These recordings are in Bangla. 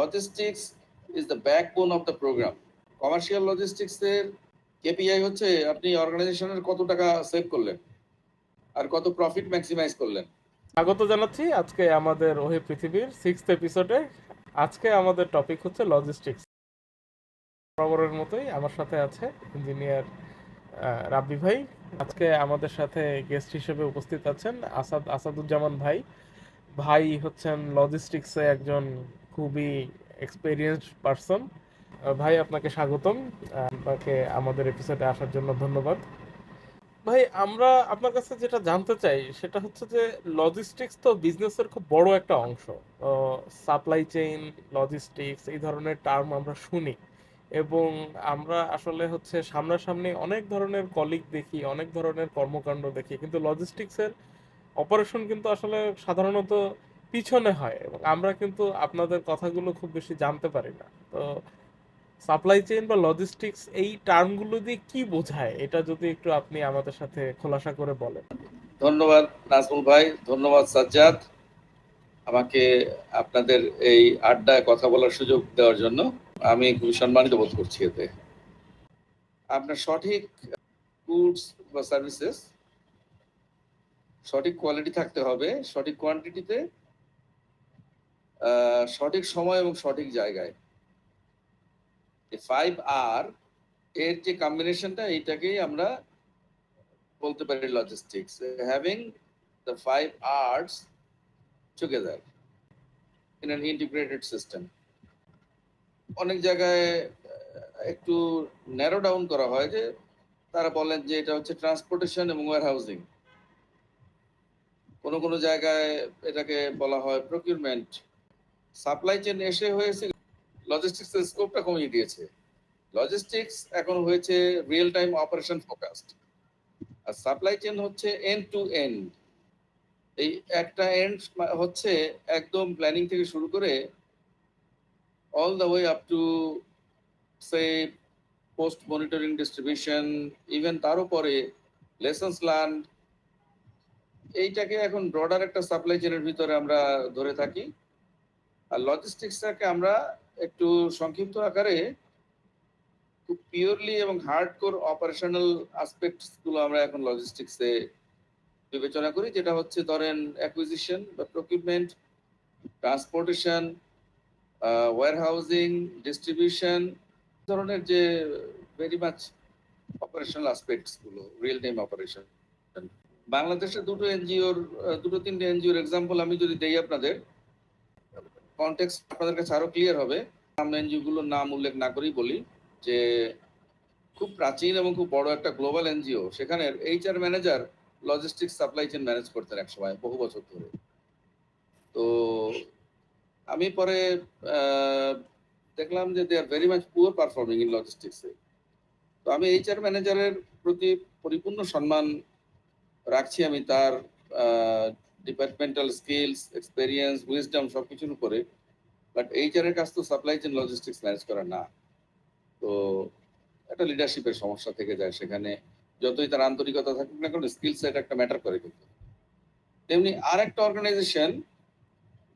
Logistics is the backbone of the program commercial logistics এর কেপিআই হচ্ছে আপনি অর্গানাইজেশনের কত টাকা সেভ করলেন আর কত প্রফিট ম্যাক্সিমাইজ করলেন। স্বাগত জানাচ্ছি আজকে আমাদের ওহে পৃথিবীর সিক্সথ এপিসোডে আজকে আমাদের টপিক হচ্ছে লজিস্টিক্স বরাবরের মতোই আমার সাথে আছে ইঞ্জিনিয়ার রাব্বি ভাই। আজকে আমাদের সাথে গেস্ট হিসেবে উপস্থিত আছেন আসাদ, আসাদুজ্জামান ভাই। ভাই হচ্ছেন লজিস্টিক্সে একজন খুবই এক্সপেরিয়েন্সড পারসন ভাই, আপনাকে স্বাগতম। আপনাকে আমাদের এপিসোডে আসার জন্য ধন্যবাদ। ভাই, আমরা আপনার কাছে যেটা জানতে চাই, সেটা হচ্ছে যে লজিস্টিক্স তো বিজনেসের খুব বড় একটা অংশ। সাপ্লাই চেইন লজিস্টিক্স এই ধরনের টার্ম আমরা শুনি। এবং আমরা আসলে হচ্ছে সামনাসামনি অনেক ধরনের কলিগ দেখি, অনেক ধরনের কর্মকাণ্ড দেখি। কিন্তু লজিস্টিক্সের অপারেশন কিন্তু আসলে সাধারণত পিছনে হয় এবং আমরা কিন্তু আপনাদের কথাগুলো খুব বেশি জানতে পারি না। তো সাপ্লাই চেইন বা লজিস্টিক্স এই টার্মগুলো দিয়ে কি বোঝায়? এটা যদি একটু আপনি আমাদের সাথে খোলাসা করে বলেন। ধন্যবাদ নাজমুল ভাই, ধন্যবাদ সাজ্জাদ আমাকে আপনাদের এই আড্ডায় কথা বলার সুযোগ দেওয়ার জন্য। আমি খুবই সম্মানিত বোধ করছি এতে। আপনার সঠিক গুডস বা সার্ভিসেস সঠিক কোয়ালিটি থাকতে হবে, সঠিক কোয়ান্টিটিতে সঠিক সময় এবং সঠিক জায়গায়। ফাইভ আর এর যে কম্বিনেশনটা এইটাকেই আমরা বলতে পারি logistics having the five arts together in an integrated system অনেক জায়গায় একটু ন্যারো ডাউন করা হয় যে, তারা বলেন যে এটা হচ্ছে ট্রান্সপোর্টেশন এবং ওয়ার হাউজিং কোনো কোনো জায়গায় এটাকে বলা হয় প্রকিউরমেন্ট সাপ্লাই চেন এসে হয়েছে লজিস্টিক্স স্কোপটা কমিয়ে দিয়েছে। লজিস্টিক্স এখন হয়েছে রিয়েল টাইম অপারেশন ফোকাসড আর সাপ্লাই চেন হচ্ছে এন্ড টু এন্ড এই একটা এন্ড হচ্ছে একদম প্ল্যানিং থেকে শুরু করে all the way up to say post monitoring distribution even তারও পরে লেসন্স লার্ন এইটাকে এখন ব্রডার একটা সাপ্লাই চেনের ভিতরে আমরা ধরে থাকি। আর লজিস্টিক্সটাকে আমরা একটু সংক্ষিপ্ত আকারে খুব পিওরলি এবং হার্ড কোর অপারেশনাল আসপেক্টসগুলো আমরা এখন লজিস্টিক্সে বিবেচনা করি, যেটা হচ্ছে ধরেন অ্যাকুইজিশন বা procurement transportation warehousing distribution ধরনের যে ভেরি মাচ অপারেশনাল আসপেক্টসগুলো রিয়েল টাইম অপারেশন বাংলাদেশে দুটো এনজিওর দুটো তিনটে এনজিওর এক্সাম্পল আমি যদি দেই আপনাদের কনটেক্সট আপনাদের কাছে আরও ক্লিয়ার হবে। আমরা এনজিও গুলোর নাম উল্লেখ না করেই বলি যে, খুব প্রাচীন এবং খুব বড় একটা গ্লোবাল এনজিও, সেখানে HR manager logistics supply chain manage করতেন এক সময় বহু বছর ধরে। তো আমি পরে দেখলাম যে they are very much poor performing in লজিস্টিক্সে তো আমি এইচআর ম্যানেজারের প্রতি পরিপূর্ণ সম্মান রাখছি, আমি তার ডিপার্টমেন্টাল স্কিলস এক্সপেরিয়েন্স উইজডম সব সবকিছুর উপরে। বাট এইচআর এর কাজ তো সাপ্লাই চেন লজিস্টিক্স ম্যানেজ করা না। তো একটা লিডারশিপের সমস্যা থেকে যায় সেখানে। যতই তার আন্তরিকতা থাকুক না কেন স্কিল সেট একটা ম্যাটার করে কিন্তু। তেমনি আর একটা অর্গানাইজেশন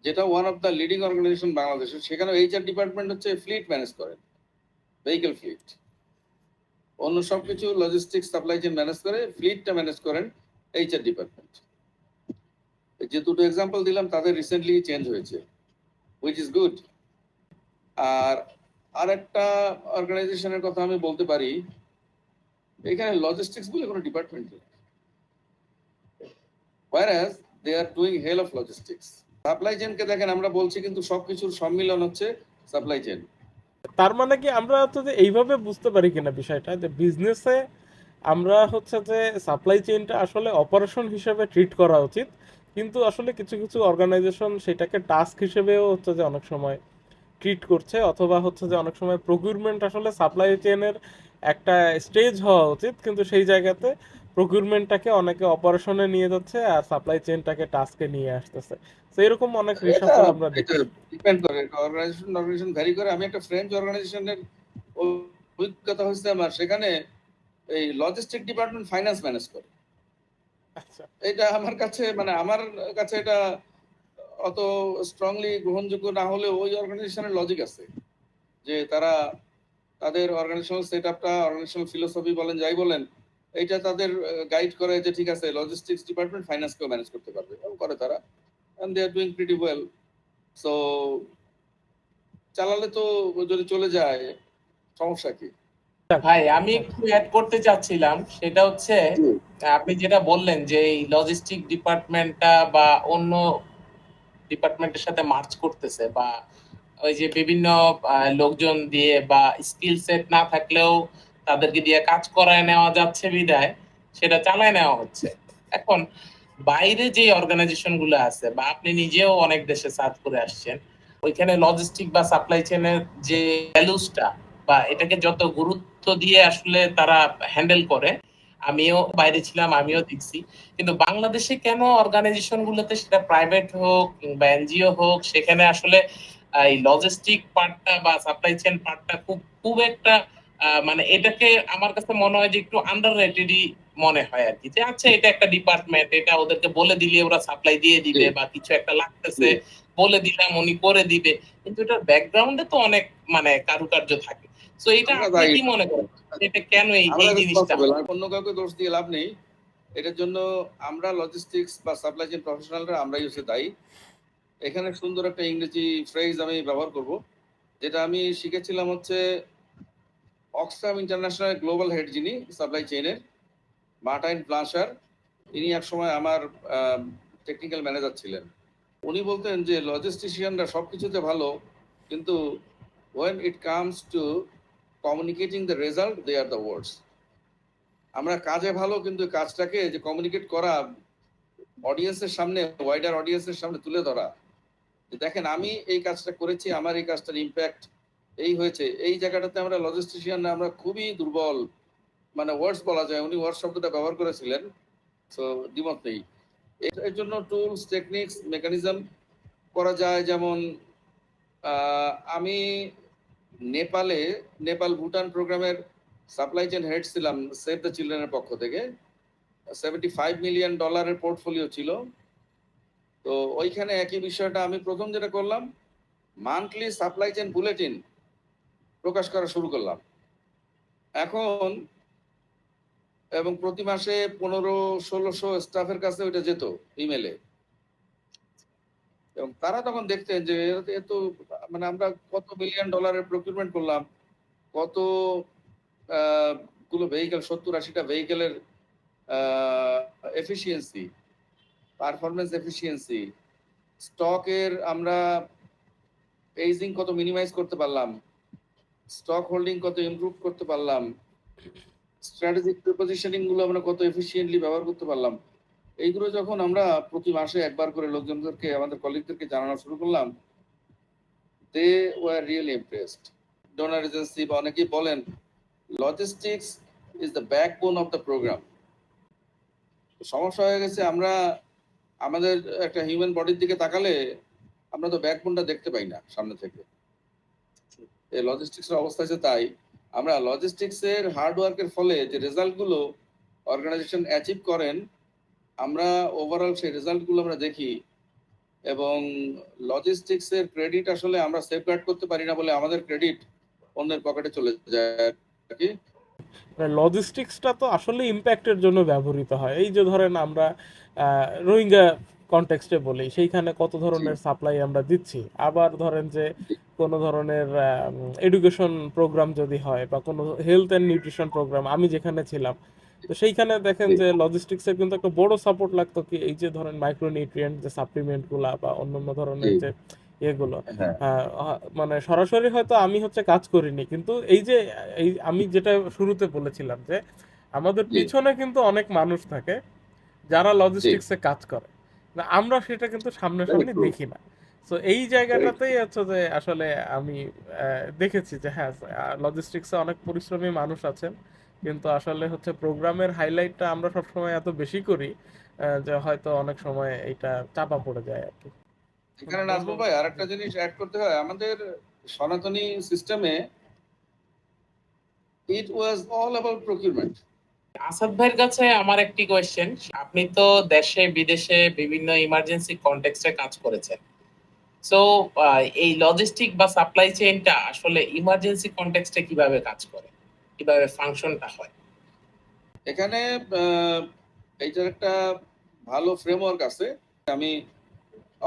যেটা one of the leading organization বাংলাদেশের সেখানে এইচআর ডিপার্টমেন্ট হচ্ছে ফ্লিট ম্যানেজ করেন ভেহিকেল ফ্লিট অন্য সব কিছু লজিস্টিক্স সাপ্লাই চেন ম্যানেজ করে ফ্লিটটা ম্যানেজ করেন এইচআর ডিপার্টমেন্ট যে দুটো এক্সাম্পল দিলাম, তাদের রিসেন্টলি চেঞ্জ হয়েছে হুইচ ইজ গুড আর আর একটা অর্গানাইজেশনের কথা আমি বলতে পারি, এখানে লজিস্টিক্স বলে কোনো ডিপার্টমেন্ট নেই। Whereas they are doing hell of logistics supply চেনকে দেখেন, আমরা বলছি কিন্তু সবকিছুর সম্মিলন হচ্ছে সাপ্লাই চেন তার মানে কি, আমরা তো এইভাবে বুঝতে পারি কিনা বিষয়টা, যে বিজনেসে আমরা হচ্ছে যে সাপ্লাই চেইনটা আসলে অপারেশন হিসেবে ট্রিট করা উচিত কিন্তু আসলে কিছু কিছু অর্গানাইজেশন সেটাকে টাস্ক হিসেবেও হচ্ছে যে অনেক সময় ট্রিট করছে অথবা হচ্ছে যে অনেক সময় প্রকিউরমেন্ট আসলে সাপ্লাই চেইনের একটা স্টেজ হওয়া উচিত। কিন্তু সেই জায়গাতে প্রকিউরমেন্টটাকে অনেকে অপারেশনে নিয়ে যাচ্ছে আর সাপ্লাই চেনটাকে টাস্কে নিয়ে আসতেছে। তো এরকম অনেক রিসার্চ আমরা দেখি। ডিপেন্ড করে। অর্গানাইজেশন অর্গানাইজেশন ভ্যারি করে। আমি একটা ফ্রেঞ্চ অর্গানাইজেশনের অভিজ্ঞতা হয়েছে আমার। সেখানে এই লজিস্টিক ডিপার্টমেন্ট ফাইন্যান্স ম্যানেজ করে। এটা আমার কাছে মানে আমার কাছে এটা অত স্ট্রংলি গ্রহণযোগ্য না হলেও ওই অর্গানাইজেশনের লজিক আছে। যে তারা তাদের অর্গানাইজেশনাল সেট আপটা অর্গানাইজেশনাল ফিলোসফি বলেন যাই বলেন এইটা তাদের গাইড করে যে ঠিক আছে লজিস্টিক্স ডিপার্টমেন্ট ফাইন্যান্সকেও ম্যানেজ করতে পারবে। এবং করে তারা। And they are doing pretty well so চালালে তো যদি চলে যায় সমস্যা কি? ভাই আমি একটু অ্যাড করতে চাচ্ছিলাম সেটা হচ্ছে আপনি যেটা বললেন যে এই লজিস্টিক ডিপার্টমেন্টটা বা অন্য ডিপার্টমেন্টের সাথে মার্চ করতেছে বা ওই যে বিভিন্ন লোকজন দিয়ে বা স্কিল সেট না থাকলেও তাদেরকে দিয়ে কাজ করায় নেওয়া যাচ্ছে বিদায় সেটা চালায় নেওয়া হচ্ছে। এখন বাইরে যে অর্গানাইজেশনগুলো আছে বা আপনি নিজেও অনেক দেশে সার্চ করে আসছেন, ওইখানে লজিস্টিক বা সাপ্লাই চেনের যে ভ্যালুসটা বা এটাকে যত গুরুত্ব দিয়ে আসলে তারা হ্যান্ডেল করে আমিও বাইরে ছিলাম আমিও দেখছি। কিন্তু বাংলাদেশে কেন অর্গানাইজেশন গুলোতে সেটা প্রাইভেট হোক কিংবা এনজিও হোক সেখানে আসলে এই লজিস্টিক পার্টটা বা সাপ্লাই চেন পার্টটা খুব খুব একটা মানে এটাকে আমার কাছে মনে হয় যে একটু আন্ডার রেটেডই মনে হয় আর কি যে আচ্ছা এটা একটা ডিপার্টমেন্ট এটা ওদেরকে বলে দিলে ওরা সাপ্লাই দিয়ে দিবে বা কিছু একটা লাগতেছে বলে দিলাম উনি করে দিবে। কিন্তু এটার ব্যাকগ্রাউন্ডে তো অনেক মানে কারুকার্য থাকে। তো এটা আপনি কি মনে করেন এটা কেন এই এই জিনিসটা? অন্য কাউকে দোষ দিয়ে লাভ নেই। এটার জন্য আমরা লজিস্টিক্স বা সাপ্লাই চেইন প্রফেশনালরা আমরাই হচ্ছে দায়ী। এখানে সুন্দর একটা ইংরেজি ফ্রেজ আমি ব্যবহার করব যেটা আমি শিখেছিলাম হচ্ছে অক্সফাম ইন্টারন্যাশনাল গ্লোবাল হেড যিনি সাপ্লাই চেইনের মার্টাইন প্লাসার ইনি এক সময় আমার টেকনিক্যাল ম্যানেজার ছিলেন। উনি বলতেন যে লজিস্টিশিয়ানরা সব কিছুতে ভালো কিন্তু when it comes to communicating the result they are the words আমরা কাজে ভালো, কিন্তু কাজটাকে যে কমিউনিকেট করা অডিয়েন্সের সামনে ওয়াইডার অডিয়েন্সের সামনে তুলে ধরা। দেখেন, আমি এই কাজটা করেছি, আমার এই কাজটার ইম্প্যাক্ট এই হয়েছে। এই জায়গাটাতে আমরা লজিস্টিশিয়ান আমরা খুবই দুর্বল। মানে ওয়ার্ডস বলা যায়, উনি ওয়ার্ড শব্দটা ব্যবহার করেছিলেন। সো দ্বিমত নেই। এর জন্য টুলস টেকনিক্স মেকানিজম করা যায়। যেমন আমি নেপালে, নেপাল ভুটান প্রোগ্রামের সাপ্লাই চেন হেড ছিলাম সেভ দ্য চিলড্রেনের পক্ষ থেকে। সেভেন্টি ফাইভ মিলিয়ন ডলারের পোর্টফোলিও ছিল। তো ওইখানে একই বিষয়টা আমি প্রথম যেটা করলাম মান্থলি সাপ্লাই চেন বুলেটিন প্রকাশ করা শুরু করলাম। এখন এবং প্রতি মাসে পনেরো, ষোলোশো স্টাফের কাছে ওইটা যেত ইমেলে এবং তারা তখন দেখতেন যে এ- এ মানে আমরা কত মিলিয়ন ডলারের প্রকিউরমেন্ট করলাম, কতগুলো ভেহিকেল সত্তর আশিটা ভেহিকেলের এফিসিয়েন্সি পারফরমেন্স এফিসিয়েন্সি স্টকের আমরা এইজিং কত মিনিমাইজ করতে পারলাম স্টক হোল্ডিং কত ইমপ্রুভ করতে পারলাম স্ট্র্যাটেজিক প্রিপোজিশনিংগুলো আমরা কত এফিসিয়েন্টলি ব্যবহার করতে পারলাম। এইগুলো যখন আমরা প্রতি মাসে একবার করে লোকজনদেরকে, আমাদের কলিগদেরকে জানানো শুরু করলাম they were really impressed donor agency বা অনেকেই বলেন logistics is the backbone of the program সমস্যা হয়ে গেছে, আমরা আমাদের একটা হিউম্যান বডির দিকে তাকালে আমরা তো ব্যাকবোনটা দেখতে পাই না সামনে থেকে। এই লজিস্টিক্স এর অবস্থা হচ্ছে তাই, আমরা লজিস্টিক্স এর হার্ড ফলে যে রেজাল্টগুলো অর্গানাইজেশন অ্যাচিভ করেন আমরা ওভারঅল সেই রেজাল্টগুলো আমরা দেখি এবং লজিস্টিক্স এর ক্রেডিট আসলে আমরা সেফগার্ড করতে পারি না বলে আমাদের ক্রেডিট অন্যের পকেটে চলে যায় আর কি। লজিস্টিক্সটা তো আসলে ইম্প্যাক্টের জন্য ব্যবহৃত হয়। এই যে ধরেন আমরা রোহিঙ্গা কনটেক্সটে বলি সেইখানে কত ধরনের সাপ্লাই আমরা দিচ্ছি? আবার ধরেন যে কোনো ধরনের এডুকেশন প্রোগ্রাম যদি হয় বা কোনো হেলথ অ্যান্ড নিউট্রিশন প্রোগ্রাম আমি যেখানে ছিলাম তো সেইখানে দেখেন যে লজিস্টিক্সের কিন্তু একটা বড় সাপোর্ট লাগতো কি এই যে ধরেন মাইক্রোনিউট্রিয়েন্ট যে সাপ্লিমেন্টগুলা বা অন্যান্য ধরনের যে ইয়েগুলো হ্যাঁ। মানে সরাসরি হয়তো আমি হচ্ছে কাজ করিনি। কিন্তু এই যে এই আমি যেটা শুরুতে বলেছিলাম যে আমাদের পিছনে কিন্তু অনেক মানুষ থাকে যারা লজিস্টিক্সে কাজ করে। আমরা সেটা কিন্তু Very true. দেখি না। তো এই জায়গাটাতেই হচ্ছে যে আসলে আমি দেখেছি যে হ্যাঁ লজিস্টিক্সে অনেক পরিশ্রমী মানুষ আছেন। কিন্তু আসলে হচ্ছে প্রোগ্রামের হাইলাইটটা আমরা সবসময় এত বেশি করি যে হয়তো অনেক সময় এটা চাপা পড়ে যায় আর কি। এখানে নাজমুল ভাই আরেকটা জিনিস অ্যাড করতে হয়। আমাদের সনাতনী সিস্টেমে it was all about procurement Asad ভাইয়ের কাছে আমার একটি কোয়েশ্চেন আপনি তো দেশে বিদেশে বিভিন্ন ইমার্জেন্সি কনটেক্সটে কাজ করেছেন। সো এই লজিস্টিক বা সাপ্লাই চেইনটা আসলে ইমার্জেন্সি কনটেক্সটে কীভাবে কাজ করে? কীভাবে ফাংশনটা হয়। এখানে এইটার একটা ভালো ফ্রেমওয়ার্ক আছে। আমি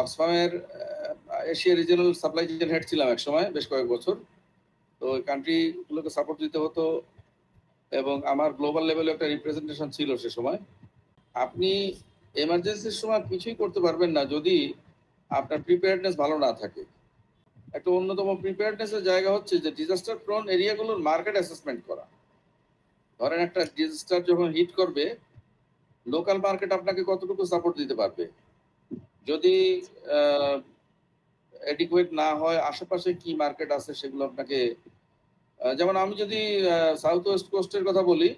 অক্সফামের Asia regional supply chain head ছিলাম এক সময়, বেশ কয়েক বছর। তো কান্ট্রিগুলোকে সাপোর্ট দিতে হতো এবং আমার গ্লোবাল লেভেলে একটা রিপ্রেজেন্টেশন ছিল সে সময়। আপনি এমার্জেন্সির সময় কিছুই করতে পারবেন না যদি আপনার প্রিপেয়ারনেস ভালো না থাকে। একটা অন্যতম প্রিপেয়ারনেসের জায়গা হচ্ছে যে ডিজাস্টার প্রন এরিয়াগুলোর মার্কেট অ্যাসেসমেন্ট করা। ধরেন একটা ডিজাস্টার যখন হিট করবে লোকাল মার্কেট আপনাকে কতটুকু সাপোর্ট দিতে পারবে? যদি এডিকুয়েট না হয়, আশেপাশে কি মার্কেট আছে সেগুলো আপনাকে যেমন আমি যদি সাউথ ওয়েস্ট কোস্টের কথা বলি,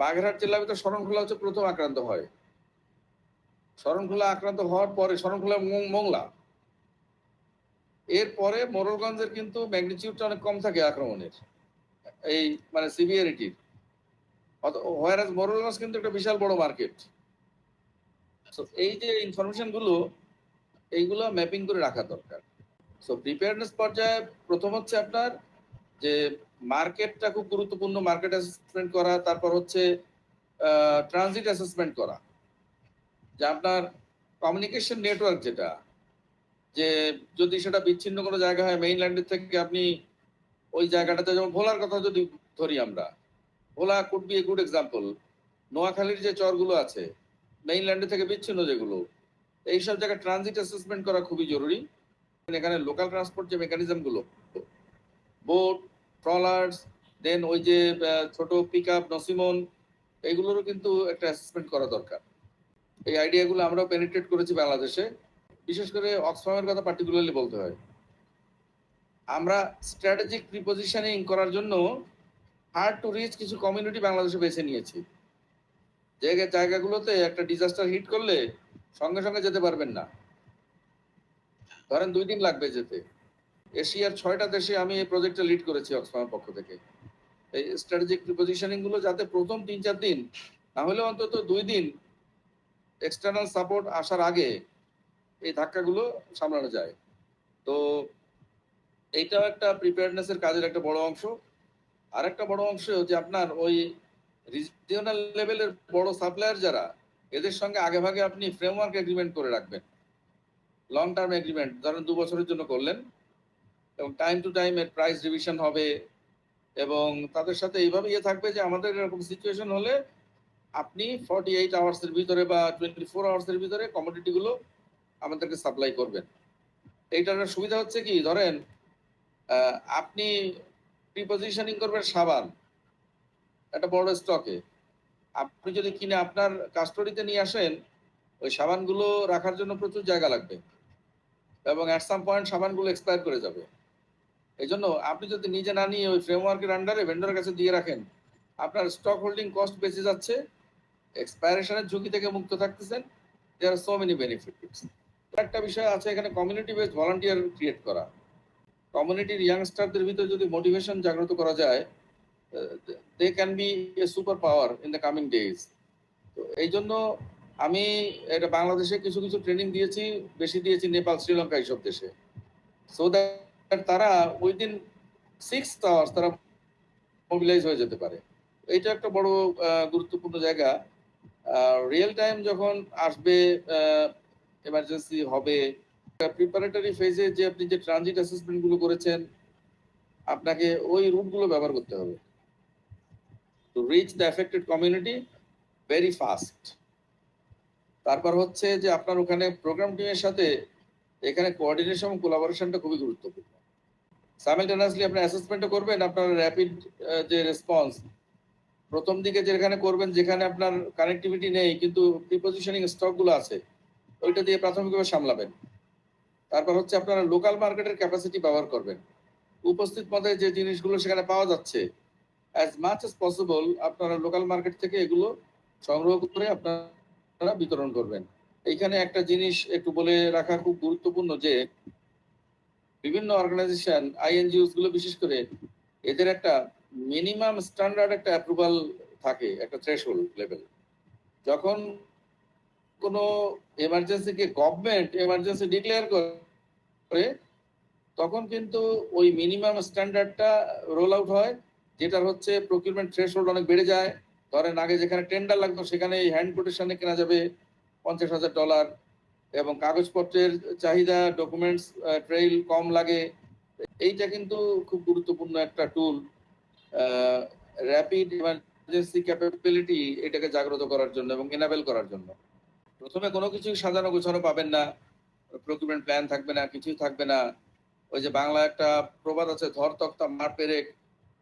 বাগেরহাট জেলার ভিতরে শরণখোলা হচ্ছে প্রথম আক্রান্ত হয়। শরণখোলা আক্রান্ত হওয়ার পরে, শরণখোলা মোংলা এরপরে মোরলগঞ্জের কিন্তু ম্যাগনিটিউডটা অনেক কম থাকে আক্রমণের। এই মানে সিভিয়ারিটির হোয়ারাজ মোরলগঞ্জ কিন্তু একটা বিশাল বড় মার্কেট সো এই যে ইনফরমেশনগুলো, এইগুলো ম্যাপিং করে রাখা দরকার। সো প্রিপেয়ারনেস পর্যায়ে প্রথম হচ্ছে আপনার যে মার্কেটটা খুব গুরুত্বপূর্ণ মার্কেট অ্যাসেসমেন্ট করা, তারপর হচ্ছে ট্রানজিট অ্যাসেসমেন্ট করা। যে আপনার কমিউনিকেশন নেটওয়ার্ক যেটা যে যদি সেটা বিচ্ছিন্ন কোনো জায়গা হয় মেইনল্যান্ডের থেকে আপনি ওই জায়গাটাতে, যেমন ভোলার কথা যদি ধরি আমরা, Bhola could be a good example নোয়াখালীর যে চরগুলো আছে মেইনল্যান্ডের থেকে বিচ্ছিন্ন যেগুলো, এইসব জায়গায় ট্রানজিট অ্যাসেসমেন্ট করা খুবই জরুরি। এখানে লোকাল ট্রান্সপোর্ট যে মেকানিজমগুলো বোট ট্রলার্স দেন ওই যে ছোট পিক আপ নসিমন এইগুলোরও কিন্তু একটা অ্যাসেসমেন্ট করা দরকার। এই আইডিয়াগুলো আমরাও পেনিট্রেট করেছি বাংলাদেশে। বিশেষ করে অক্সফামের কথা পার্টিকুলারলি বলতে হয়। আমরা স্ট্র্যাটেজিক প্রিপোজিশনিং করার জন্য হার্ড টু রিচ কিছু কমিউনিটি বাংলাদেশে বেছে নিয়েছি। জায়গা জায়গাগুলোতে একটা ডিজাস্টার হিট করলে সঙ্গে সঙ্গে যেতে পারবেন না। ধরেন দুই দিন লাগবে যেতে। এশিয়ার ছয়টা দেশে আমি এই প্রজেক্টটা লিড করেছি অক্সফামের পক্ষ থেকে। এই স্ট্র্যাটেজিক প্রিপোজিশনিংগুলো যাতে প্রথম তিন চার দিন, না হলে অন্তত দুই দিন এক্সটার্নাল সাপোর্ট আসার আগে এই ধাক্কাগুলো সামলানো যায়। তো এইটাও একটা প্রিপেয়ারনেস এর কাজের একটা বড় অংশ। আর একটা বড় অংশ যে আপনার ওই রিজিওনাল লেভেলের বড় সাপ্লায়ার যারা, এদের সঙ্গে আগে ভাগে আপনি ফ্রেমওয়ার্ক এগ্রিমেন্ট করে রাখবেন। লং টার্ম এগ্রিমেন্ট ধরেন দু বছরের জন্য করলেন এবং টাইম টু টাইম এর প্রাইস রিভিশন হবে এবং তাদের সাথে এইভাবে ইয়ে থাকবে যে আমাদের এরকম সিচুয়েশন হলে আপনি ফর্টি এইট আওয়ার্সের ভিতরে বা টোয়েন্টি ফোর আওয়ার্সের ভিতরে কমোডিটি গুলো আমাদেরকে সাপ্লাই করবেন। এইটার সুবিধা হচ্ছে কি, ধরেন আপনি প্রিপোজিশনিং করবেন সাবান, একটা বড় স্টকে আপনি যদি কিনে আপনার কাস্টডিতে নিয়ে আসেন, ওই সাবানগুলো রাখার জন্য প্রচুর জায়গা লাগবে এবং অ্যাট সাম পয়েন্ট সাবানগুলো এক্সপায়ার করে যাবে। এই জন্য আপনি যদি নিজে না নিয়ে ওই ফ্রেমওয়ার্কের আন্ডারে ভেন্ডরের কাছে দিয়ে রাখেন, আপনার স্টক হোল্ডিং কস্ট বেঁচে যাচ্ছে এক্সপায়ারেশনের ঝুঁকি থেকে মুক্ত থাকতেছেন। There are so many benefits একটা বিষয় আছে, এখানে কমিউনিটি বেসড ভলান্টিয়ার ক্রিয়েট করা। কমিউনিটির ইয়াংস্টারদের ভিতরে যদি মোটিভেশন জাগ্রত করা যায় they can be a super power in the coming days তো এই জন্য আমি এটা বাংলাদেশে কিছু কিছু ট্রেনিং দিয়েছি, বেশি দিয়েছি নেপাল, শ্রীলঙ্কা এইসব দেশে। সো দ্যাট তারা উইদিন সিক্স আওয়ার্স তারা মোবিলাইজ হয়ে যেতে পারে। এইটা একটা বড় গুরুত্বপূর্ণ জায়গা। রিয়েল টাইম যখন আসবে এমার্জেন্সি হবে। প্রিপারেটরি ফেজে যে আপনি যে ট্রানজিট অ্যাসেসমেন্টগুলো করেছেন, আপনাকে ওই রুটগুলো ব্যবহার করতে হবে। To reach the affected community very fast তারপর হচ্ছে যে আপনার ওখানে প্রোগ্রাম টিমের সাথে এখানে কোঅর্ডিনেশন কোলাবোরেশনটা খুবই গুরুত্বপূর্ণ। সাইমেলটেনিয়াসলি আপনি অ্যাসেসমেন্টও করবেন, আপনার র্যাপিড যে রেসপন্স প্রথম দিকে যেখানে করবেন, যেখানে আপনার কানেক্টিভিটি নেই, কিন্তু প্রিপোজিশনিং স্টকগুলো আছে ওইটা দিয়ে প্রাথমিকভাবে সামলাবেন। তারপর হচ্ছে আপনারা লোকাল মার্কেটের ক্যাপাসিটি ব্যবহার করবেন। উপস্থিত মতে যে জিনিসগুলো সেখানে পাওয়া যাচ্ছে অ্যাজ মাচ এস পসিবল আপনারা লোকাল মার্কেট থেকে এগুলো সংগ্রহ করে আপনারা বিতরণ করবেন। এইখানে একটা জিনিস একটু বলে রাখা খুব গুরুত্বপূর্ণ যে, বিভিন্ন অর্গানাইজেশন আইএনজিওসগুলো বিশেষ করে এদের একটা মিনিমাম স্ট্যান্ডার্ড একটা অ্যাপ্রুভাল থাকে, একটা থ্রেশহোল্ড লেভেল যখন কোনো এমার্জেন্সিকে গভর্নমেন্ট এমার্জেন্সি ডিক্লেয়ার করে, তখন কিন্তু ওই মিনিমাম স্ট্যান্ডার্ডটা রোল আউট হয়, যেটার হচ্ছে প্রকিউরমেন্ট থ্রেশহোল্ড অনেক বেড়ে যায়। ধরেন আগে যেখানে টেন্ডার লাগতো, সেখানে হ্যান্ড কোটেশনে কেনা যাবে পঞ্চাশ হাজার ডলার এবং কাগজপত্রের চাহিদা ডকুমেন্টস ট্রেইল কম লাগে। এইটা কিন্তু খুব গুরুত্বপূর্ণ একটা টুল র্যাপিড ইমার্জেন্সি ক্যাপাবিলিটি এটাকে জাগ্রত করার জন্য এবং এনাবেল করার জন্য। প্রথমে কোনো কিছুই সাজানো গোছানো পাবেন না প্রকিউরমেন্ট প্ল্যান থাকবে না, কিছুই থাকবে না। ওই যে বাংলা একটা প্রবাদ আছে, ধর তক্তা মার পেরেক।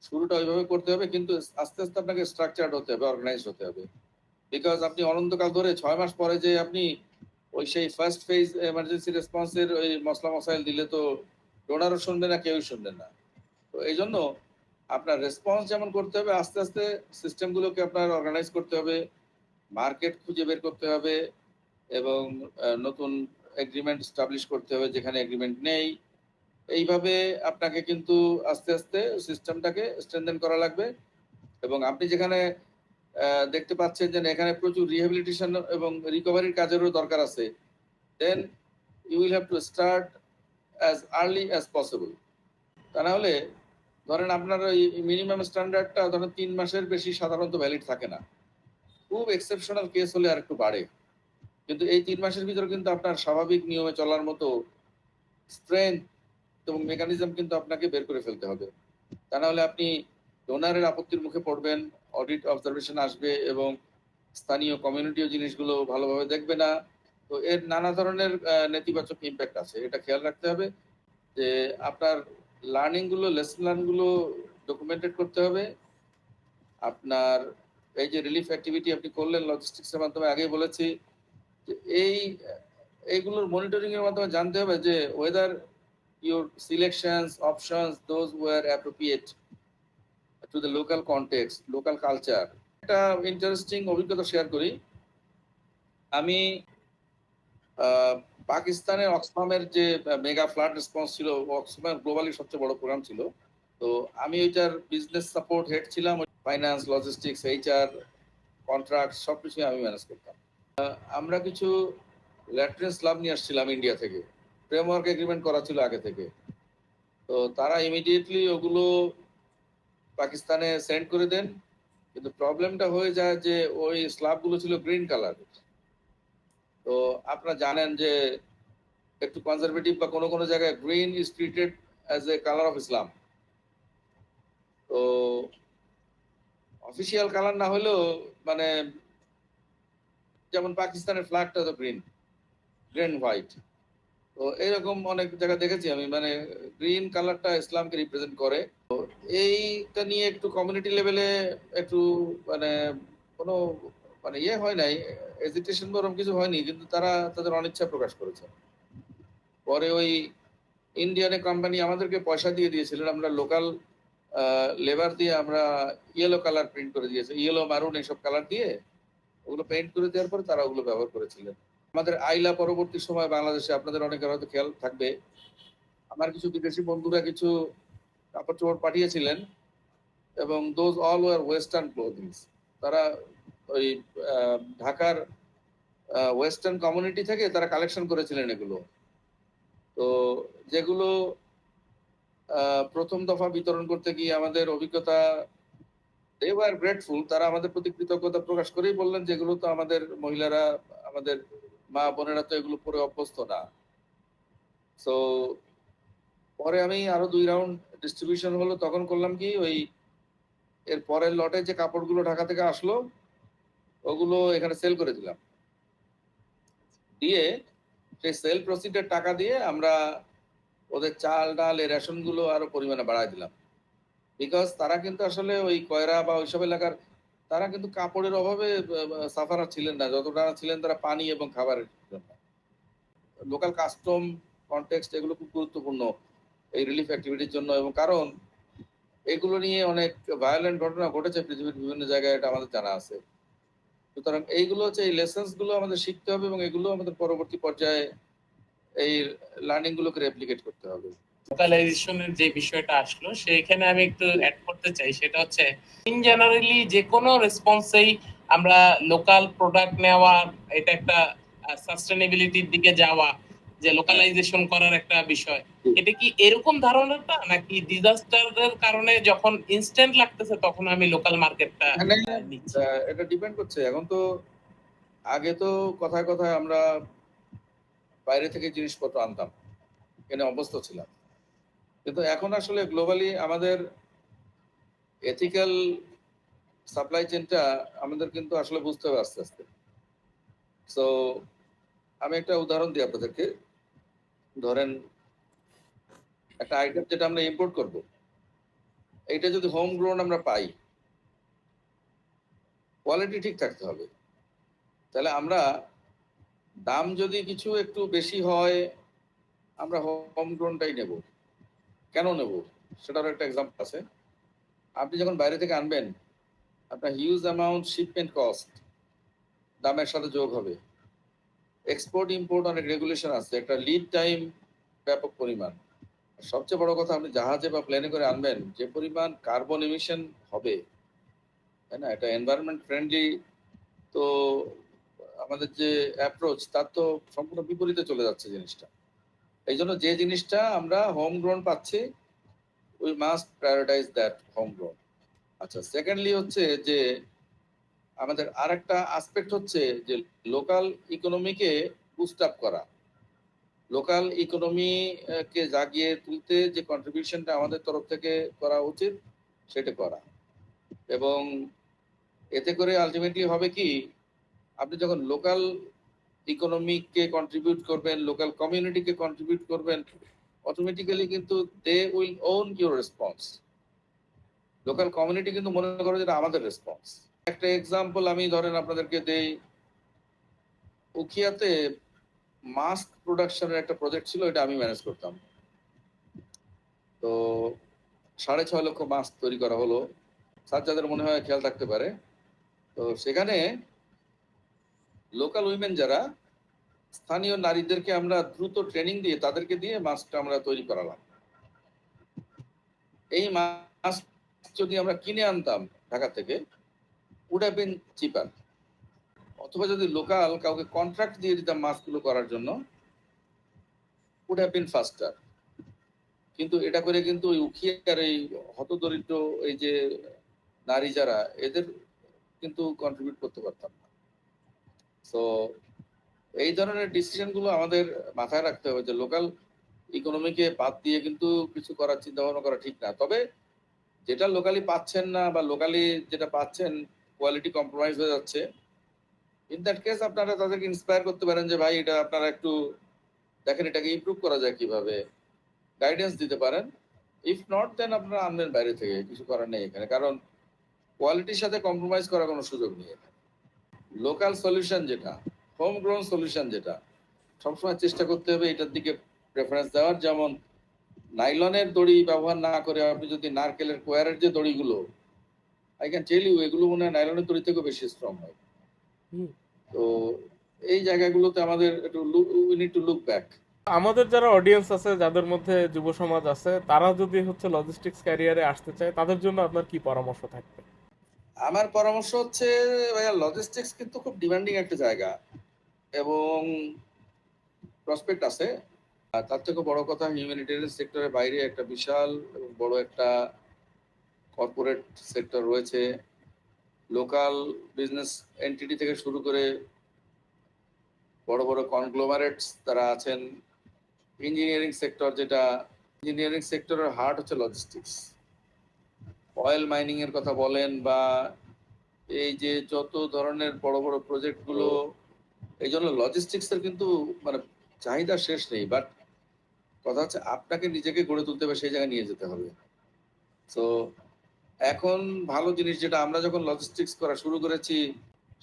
শুরুটা ওইভাবে করতে হবে, কিন্তু আস্তে আস্তে আপনাকে স্ট্রাকচার্ড হতে হবে অর্গানাইজ হতে হবে। বিকজ আপনি অনন্তকাল ধরে ছয় মাস পরে যে আপনি ওই সেই ফার্স্ট ফেজ এমার্জেন্সি রেসপন্সের ওই মশলা মশাইল দিলে তো ডোনারও শুনবে না, কেউই শুনবে না। তো এই জন্য আপনার রেসপন্স যেমন করতে হবে, আস্তে আস্তে সিস্টেমগুলোকে আপনার অর্গানাইজ করতে হবে। মার্কেট খুঁজে বের করতে হবে। এবং নতুন এগ্রিমেন্ট স্টাবলিশ করতে হবে যেখানে এগ্রিমেন্ট নেই। এইভাবে আপনাকে কিন্তু আস্তে আস্তে সিস্টেমটাকে স্ট্রেনদেন করা লাগবে। এবং আপনি যেখানে দেখতে পাচ্ছেন যে এখানে প্রচুর রিহ্যাবিলিটেশন এবং রিকভারির কাজেরও দরকার আছে then you will have to start as early as possible তা না হলে, ধরেন আপনার ওই মিনিমাম স্ট্যান্ডার্ডটা ধরেন তিন মাসের বেশি সাধারণত ভ্যালিড থাকে না। খুব এক্সেপশনাল কেস হলে আর একটু বাড়ে। কিন্তু এই তিন মাসের ভিতরে কিন্তু আপনার স্বাভাবিক নিয়মে চলার মতো স্ট্রেংথ এবং মেকানিজম কিন্তু আপনাকে বের করে ফেলতে হবে। তা না হলে আপনি ডোনারের আপত্তির মুখে পড়বেন অডিট অবজারভেশন আসবে এবং স্থানীয় কমিউনিটিও জিনিসগুলো ভালোভাবে দেখবে না। তো এর নানা ধরনের নেতিবাচক ইম্প্যাক্ট আছে। এটা খেয়াল রাখতে হবে যে আপনার লার্নিংগুলো লেসন লার্নগুলো ডকুমেন্টেড করতে হবে। আপনার এই যে রিলিফ অ্যাক্টিভিটি আপনি করলেন লজিস্টিক্সের মাধ্যমে, আগেই বলেছি এই এইগুলোর মনিটরিং এর মাধ্যমে জানতে হবে যে whether your selections, options, those were appropriate to the local context, local culture. একটা ইন্টারেস্টিং অভিজ্ঞতা শেয়ার করি। আমি পাকিস্তানের অক্সফামের যে মেগা ফ্লাড রেসপন্স ছিল অক্সফাম গ্লোবালি সবচেয়ে বড় প্রোগ্রাম ছিল। তো আমি ওইটার বিজনেস সাপোর্ট হেড ছিলাম ফাইন্যান্স লজিস্টিক্স এইচআর কন্ট্রাক্ট সবকিছু আমি ম্যানেজ করতাম। আমরা কিছু ল্যাট্রিন স্লাব নিয়ে আসছিলাম ইন্ডিয়া থেকে। ফ্রেমওয়ার্ক এগ্রিমেন্ট করা ছিল আগে থেকে। তো তারা ইমিডিয়েটলি ওগুলো পাকিস্তানে সেন্ড করে দেন। কিন্তু প্রবলেমটা হয়ে যায় যে ওই স্ল্যাবগুলো ছিল গ্রিন কালার তো আপনারা জানেন যে একটু কনজারভেটিভ বা কোনো কোনো জায়গায় green is treated as a colour of Islam তো অফিসিয়াল কালার না হলেও মানে যেমন পাকিস্তানের ফ্ল্যাগটা তো গ্রিন গ্রিন হোয়াইট তো এরকম অনেক জায়গা দেখেছি আমি মানে গ্রিন কালারটা ইসলামকে রিপ্রেজেন্ট করে। তো এইটা নিয়ে একটু কমিউনিটি লেভেলে একটু মানে কোনো মানে ইয়ে হয় নাই এজিটেশন বরং কিছু হয়নি, কিন্তু তারা তাদের অনিচ্ছা প্রকাশ করেছে। পরে ওই ইন্ডিয়ানে কোম্পানি আমাদেরকে পয়সা দিয়ে দিয়েছিলেন, আমরা লোকাল লেবার দিয়ে আমরা ইয়েলো কালার প্রিন্ট করে দিয়েছি ইয়েলো মারুন এইসব কালার দিয়ে ওগুলো পেইন্ট করে দেওয়ার পরে তারা ওগুলো ব্যবহার করেছিলেন। আমাদের আইলা পরবর্তী সময় বাংলাদেশে আপনাদের অনেকের হয়তো খেয়াল থাকবে, আমার কিছু বিদেশি বন্ধুরা কিছু কাপড় চোপড় পাঠিয়েছিলেন এবং those all were western clothings তারা ওই ঢাকার ওয়েস্টার্ন কমিউনিটি থেকে তারা কালেকশন করেছিলেন এগুলো। তো যেগুলো প্রথম দফা বিতরণ করতে গিয়ে আমাদের অভিজ্ঞতা দে ওয়ার গ্রেটফুল তারা আমাদের প্রতি কৃতজ্ঞতা প্রকাশ করেই বললেন যেগুলো তো আমাদের মহিলারা, আমাদের মা বোনেরা তো এগুলো পরে অভ্যস্ত না। সো পরে আমি আরও দুই রাউন্ড ডিস্ট্রিবিউশন হলো। তখন করলাম কি, ওই এর পরের লটে যে কাপড়গুলো ঢাকা থেকে আসলো, ওগুলো এখানে সেল করে দিলাম। দিয়ে সেই সেল প্রসিডের টাকা দিয়ে আমরা ওদের চাল, ডাল, এই রেশনগুলো আরও পরিমাণে বাড়ায় দিলাম। বিকজ তারা কিন্তু আসলে ওই কয়রা বা ওইসব এলাকার, তারা কিন্তু কাপড়ের অভাবে সাফারা ছিলেন না। যতটা ছিলেন তারা পানি এবং খাবারের জন্য। লোকাল কাস্টম কনটেক্সট এগুলো খুব গুরুত্বপূর্ণ এই রিলিফ অ্যাক্টিভিটির জন্য। এবং কারণ, এগুলো নিয়ে অনেক ভায়োলেন্ট ঘটনা ঘটেছে পৃথিবীর বিভিন্ন জায়গায়, এটা আমাদের জানা আছে। সুতরাং এইগুলো হচ্ছে, এই লেসন্সগুলো আমাদের শিখতে হবে এবং এগুলো আমাদের পরবর্তী পর্যায়ে এই লার্নিং গুলোকে রেপ্লিকেট করতে হবে। লোকালাইজেশনের যে বিষয়টা আসলো সেইখানে আমি একটু অ্যাড করতে চাই সেটা হচ্ছে ইন জেনারেলি যে কোনো রেসপন্সেই আমরা লোকাল প্রোডাক্ট নেওয়া এটা একটা সাস্টেনেবিলিটির দিকে যাওয়া যে লোকালাইজেশন করার একটা বিষয় এটা কি এরকম ধারণাটা? নাকি ডিজাস্টারের কারণে যখন ইনস্ট্যান্ট লাগতেছে তখন আমি লোকাল মার্কেটটা এখানে এটা ডিপেন্ড করছে। এখন তো আগে তো কথায় কথায় আমরা বাইরে থেকে জিনিসপত্র আনতাম এনে অভ্যস্ত ছিলাম। কিন্তু এখন আসলে গ্লোবালি আমাদের এথিক্যাল সাপ্লাই চেনটা আমাদের কিন্তু আসলে বুঝতে হবে আস্তে আস্তে। সো আমি একটা উদাহরণ দিই আপনাদেরকে। ধরেন, একটা আইটেম যেটা আমরা ইম্পোর্ট করব। এইটা যদি হোম গ্রোন আমরা পাই কোয়ালিটি ঠিক থাকতে হবে। তাহলে আমরা দাম যদি কিছু একটু বেশি হয়, আমরা হোম গ্রোনটাই নেব। কেন নেব? সেটারও একটা এক্সাম্পল আছে। আপনি যখন বাইরে থেকে আনবেন, আপনার হিউজ অ্যামাউন্ট শিপমেন্ট কস্ট দামের সাথে যোগ হবে। এক্সপোর্ট ইম্পোর্ট অনেক রেগুলেশন আছে। একটা লিড টাইম ব্যাপক পরিমাণ। সবচেয়ে বড় কথা, আপনি জাহাজে বা প্লেনে করে আনবেন, যে পরিমাণ কার্বন এমিশন হবে। তাই না? এটা এনভায়রনমেন্ট ফ্রেন্ডলি তো আমাদের যে অ্যাপ্রোচ তার তো সম্পূর্ণ বিপরীতে চলে যাচ্ছে জিনিসটা। এই জন্য যে জিনিসটা আমরা হোম গ্রোন পাচ্ছি we must prioritise that home grown আচ্ছা সেকেন্ডলি হচ্ছে যে আমাদের আরেকটা আসপেক্ট হচ্ছে যে লোকাল ইকোনমিকে বুস্ট আপ করা। লোকাল ইকোনমি কে জাগিয়ে তুলতে যে কন্ট্রিবিউশনটা আমাদের তরফ থেকে করা উচিত, সেটা করা। এবং এতে করে আলটিমেটলি হবে কি, আপনি যখন লোকাল ইকোনমিকে কন্ট্রিবিউট করবেন লোকাল কমিউনিটিকে কন্ট্রিবিউট করবেন অটোমেটিক্যালি কিন্তু they will own your response local community কিন্তু মনে করে যেটা আমাদের রেসপন্স একটা এক্সাম্পল আমি ধরেন আপনাদেরকে দেই। উখিয়াতে মাস্ক প্রোডাকশনের একটা প্রজেক্ট ছিল এটা আমি ম্যানেজ করতাম। তো সাড়ে ছয় লক্ষ মাস্ক তৈরি করা হলো। সাজ্জাদের মনে হয় খেয়াল থাকতে পারে। তো সেখানে লোকাল উইমেন যারা, স্থানীয় নারীদেরকে আমরা দ্রুত ট্রেনিং দিয়ে তাদেরকে দিয়ে মাস্কটা আমরা তৈরি করালাম। এই মাস্ক যদি আমরা কিনে আনতাম ঢাকা থেকে উড হ্যাভ বিন চিপার অথবা যদি লোকাল কাউকে কন্ট্রাক্ট দিয়ে দিতাম মাস্কগুলো করার জন্য উড হ্যাভ বিন ফাস্টার কিন্তু এটা করে কিন্তু ওই উখিয়ার এই হতদরিদ্র এই যে নারী যারা, এদের কিন্তু কন্ট্রিবিউট করতে পারতাম তো এই ধরনের ডিসিশনগুলো আমাদের মাথায় রাখতে হবে যে লোকাল ইকোনমিকে বাদ দিয়ে কিন্তু কিছু করার চিন্তা ভাবনা করা ঠিক না। তবে যেটা লোকালি পাচ্ছেন না বা লোকালি যেটা পাচ্ছেন কোয়ালিটি কম্প্রোমাইজ হয়ে যাচ্ছে। ইন দ্যাট কেস আপনারা তাদেরকে ইন্সপায়ার করতে পারেন যে, ভাই, এটা আপনারা একটু দেখেন, এটাকে ইমপ্রুভ করা যায় কীভাবে? গাইডেন্স দিতে পারেন। ইফ নট দেন আপনারা আনবেন বাইরে থেকে। কিছু করার নেই এখানে। কারণ কোয়ালিটির সাথে কম্প্রোমাইজ করার কোনো সুযোগ নেই এখানে। লোকাল সলিউশন যেটা হোম গ্রোন সলিউশন যেটা সবসময় চেষ্টা করতে হবে এটার দিকে প্রেফারেন্স দেওয়ার। যেমন নাইলনের দড়ি ব্যবহার না করে আপনি যদি নারকেলের কোয়ারের যে দড়িগুলো আই ক্যান টেল ইউ এগুলো মনে হয় নাইলনের দড়ি থেকেও বেশি স্ট্রং হয়। হুম। তো এই জায়গাগুলোতে আমাদের একটু we need to look back আমাদের যারা অডিয়েন্স আছে যাদের মধ্যে যুব সমাজ আছে তারা যদি হচ্ছে লজিস্টিক্স ক্যারিয়ারে আসতে চায় তাদের জন্য আপনার কি পরামর্শ থাকবে? আমার পরামর্শ হচ্ছে, ভাইয়া লজিস্টিক্স কিন্তু খুব ডিমান্ডিং একটা জায়গা এবং প্রসপেক্ট আছে। তার থেকে বড় কথা হিউম্যানিটেরিয়ান সেক্টরের বাইরে একটা বিশাল এবং বড় একটা কর্পোরেট সেক্টর রয়েছে। লোকাল বিজনেস এন্টিটি থেকে শুরু করে বড় বড় কনগ্লোমারেটস তারা আছেন। ইঞ্জিনিয়ারিং সেক্টর যেটা ইঞ্জিনিয়ারিং সেক্টরের হার্ট হচ্ছে লজিস্টিক্স অয়েল মাইনিং এর কথা বলেন বা এই যে যত ধরনের বড় বড় প্রজেক্টগুলো, এই জন্য লজিস্টিক্স এর কিন্তু মানে চাহিদা শেষ নেই বাট কথা হচ্ছে আপনাকে নিজেকে গড়ে তুলতে হবে, সেই জায়গায় নিয়ে যেতে হবে। তো এখন ভালো জিনিস যেটা, আমরা যখন লজিস্টিক্স করা শুরু করেছি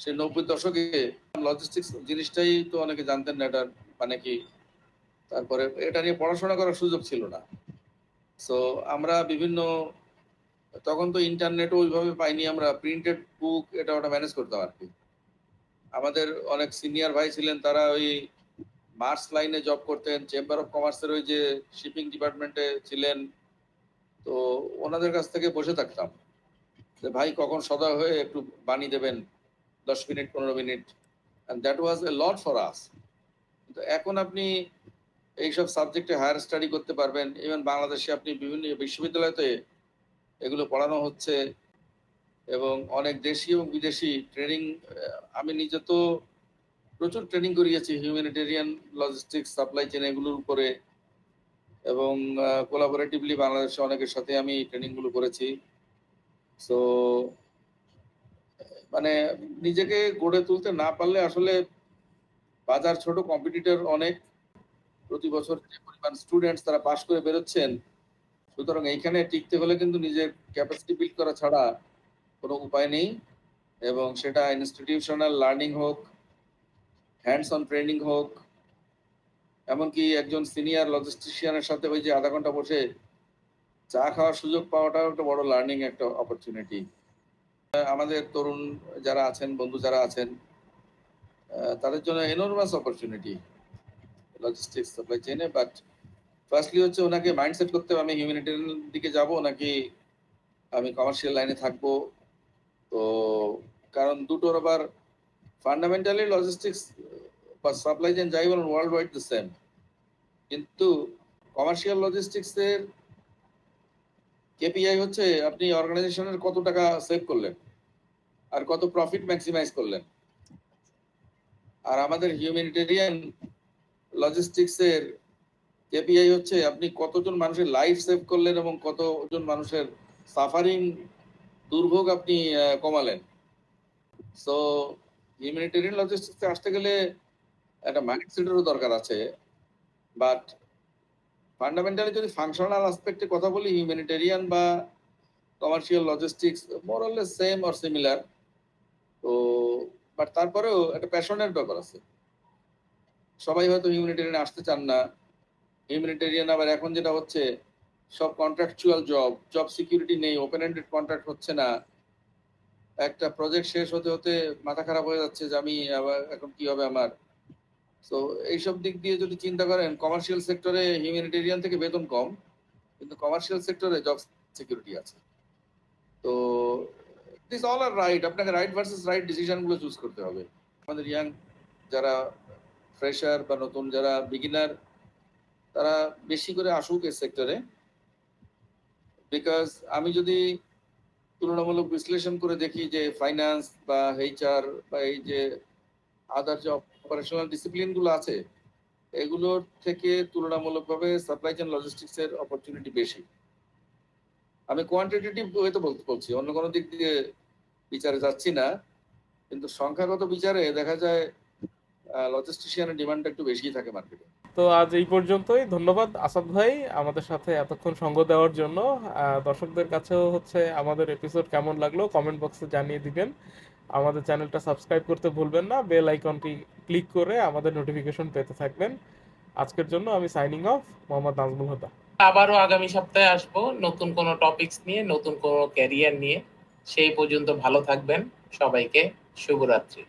সেই নব্বই দশকে লজিস্টিক্স জিনিসটাই তো অনেকে জানতেন না এটার মানে কি? তারপরে এটা নিয়ে পড়াশোনা করার সুযোগ ছিল না। সো আমরা বিভিন্ন তখন তো ইন্টারনেটও ওইভাবে পাইনি আমরা প্রিন্টেড বুক এটা ওটা ম্যানেজ করতাম আর কি। আমাদের অনেক সিনিয়র ভাই ছিলেন, তারা ওই মার্স লাইনে জব করতেন চেম্বার অফ কমার্সের ওই যে শিপিং ডিপার্টমেন্টে ছিলেন। তো ওনাদের কাছ থেকে বসে থাকতাম। যে ভাই, কখন সদয় হয়ে একটু বানিয়ে দেবেন, দশ মিনিট, পনেরো minute. And that was a lot for us কিন্তু এখন আপনি এইসব সাবজেক্টে হায়ার স্টাডি করতে পারবেন। ইভেন বাংলাদেশে আপনি বিভিন্ন বিশ্ববিদ্যালয়তে এগুলো পড়ানো হচ্ছে এবং অনেক দেশি এবং বিদেশি ট্রেনিং আমি নিজে তো প্রচুর ট্রেনিং করিয়েছি হিউম্যানিটেরিয়ান লজিস্টিক্স সাপ্লাই চেন এগুলোর উপরে এবং কোলাবোরেটিভলি বাংলাদেশে অনেকের সাথে আমি ট্রেনিংগুলো করেছি। সো মানে নিজেকে গড়ে তুলতে না পারলে আসলে বাজার ছোট কম্পিটিটর অনেক। প্রতি বছর যে পরিমাণ স্টুডেন্টস তারা পাশ করে বেরোচ্ছেন সুতরাং এইখানে টিকতে হলে কিন্তু নিজের ক্যাপাসিটি বিল্ড করা ছাড়া কোনো উপায় নেই এবং সেটা ইনস্টিটিউশনাল লার্নিং হোক হ্যান্ডস অন ট্রেনিং হোক, এমনকি একজন সিনিয়র লজিস্টিশিয়ানের সাথে ওই যে আধা ঘণ্টা বসে চা খাওয়ার সুযোগ পাওয়াটাও একটা বড় লার্নিং একটা অপরচুনিটি আমাদের তরুণ যারা আছেন, বন্ধু যারা আছেন তাদের জন্য এনর্মাস অপরচুনিটি লজিস্টিক্স সাপ্লাই চেনে বাট ফার্স্টলি হচ্ছে ওনাকে মাইন্ডসেট করতে হবে, আমি হিউম্যানিটেরিয়ান দিকে যাব নাকি আমি কমার্শিয়াল লাইনে থাকব? তো কারণ দুটোর আবার ফান্ডামেন্টালি লজিস্টিক্স বা সাপ্লাই চেন যাই বলুন ওয়ার্ল্ড ওয়াইড দ্য সেম কিন্তু কমার্শিয়াল লজিস্টিক্সের কেপিআই হচ্ছে আপনি অর্গানাইজেশনের কত টাকা সেভ করলেন আর কত প্রফিট ম্যাক্সিমাইজ করলেন। আর আমাদের হিউম্যানিটেরিয়ান লজিস্টিক্সের কেপিআই হচ্ছে আপনি কতজন মানুষের লাইফ সেভ করলেন এবং কতজন মানুষের সাফারিং দুর্ভোগ আপনি কমালেন? সো হিউম্যানিটেরিয়ান লজিস্টিক্সে আসতে গেলে একটা মাইন্ডসেটেরও দরকার আছে বাট ফান্ডামেন্টালি যদি ফাংশনাল আসপেক্টে কথা বলি হিউম্যানিটেরিয়ান বা commercial logistics more or less same or similar তো বাট তারপরেও একটা প্যাশনের ব্যাপার আছে। সবাই হয়তো হিউম্যানিটেরিয়ান আসতে চান না। হিউম্যানিটেরিয়ান আবার এখন যেটা হচ্ছে, সব কন্ট্রাকচুয়াল জব জব সিকিউরিটি নেই ওপেন এন্ডেড কন্ট্রাক্ট হচ্ছে না। একটা প্রজেক্ট শেষ হতে হতে মাথা খারাপ হয়ে যাচ্ছে যে আমি আবার এখন কি হবে আমার। তো এইসব দিক দিয়ে যদি চিন্তা করেন কমার্শিয়াল সেক্টরে হিউম্যানিটেরিয়ান থেকে বেতন কম, কিন্তু কমার্শিয়াল সেক্টরে জব সিকিউরিটি আছে। তো দিস অল আর রাইট আপনাকে রাইট ভার্সেস রাইট ডিসিশনগুলো চুজ করতে হবে। আমাদের ইয়াং যারা ফ্রেশার বা নতুন যারা বিগিনার তারা বেশি করে আসুক এই সেক্টরে বিকজ আমি যদি তুলনামূলক বিশ্লেষণ করে দেখি যে ফাইন্যান্স বা এইচআর বা এই যে আদার যে অপারেশনাল ডিসিপ্লিনগুলো আছে, এগুলোর থেকে তুলনামূলকভাবে সাপ্লাই চেন লজিস্টিক্স এর অপরচুনিটি বেশি। আমি কোয়ান্টিটেটিভ হয়তো বলতে বলছি, অন্য কোনো দিক দিয়ে বিচারে যাচ্ছি না, কিন্তু সংখ্যাগত বিচারে দেখা যায় লজিস্টিশিয়ানের ডিমান্ডটা একটু বেশি থাকে মার্কেটে তো আজ এই পর্যন্তই। ধন্যবাদ আসাদ ভাই আমাদের সাথে এতক্ষণ সঙ্গ দেওয়ার জন্য। দর্শকদের কাছেও হচ্ছে আমাদের এপিসোড কেমন লাগল কমেন্ট বক্সে জানিয়ে দিবেন। আমাদের চ্যানেলটা সাবস্ক্রাইব করতে ভুলবেন না। বেল আইকনটি ক্লিক করে আমাদের নোটিফিকেশন পেতে থাকবেন। আজকের জন্য আমি সাইনিং অফ মোহাম্মদ নাজমুল হুদা আবারও আগামী সপ্তাহে আসব নতুন কোনো টপিকস নিয়ে, নতুন কোনো ক্যারিয়ার নিয়ে। সেই পর্যন্ত ভালো থাকবেন। সবাইকে শুভরাত্রি।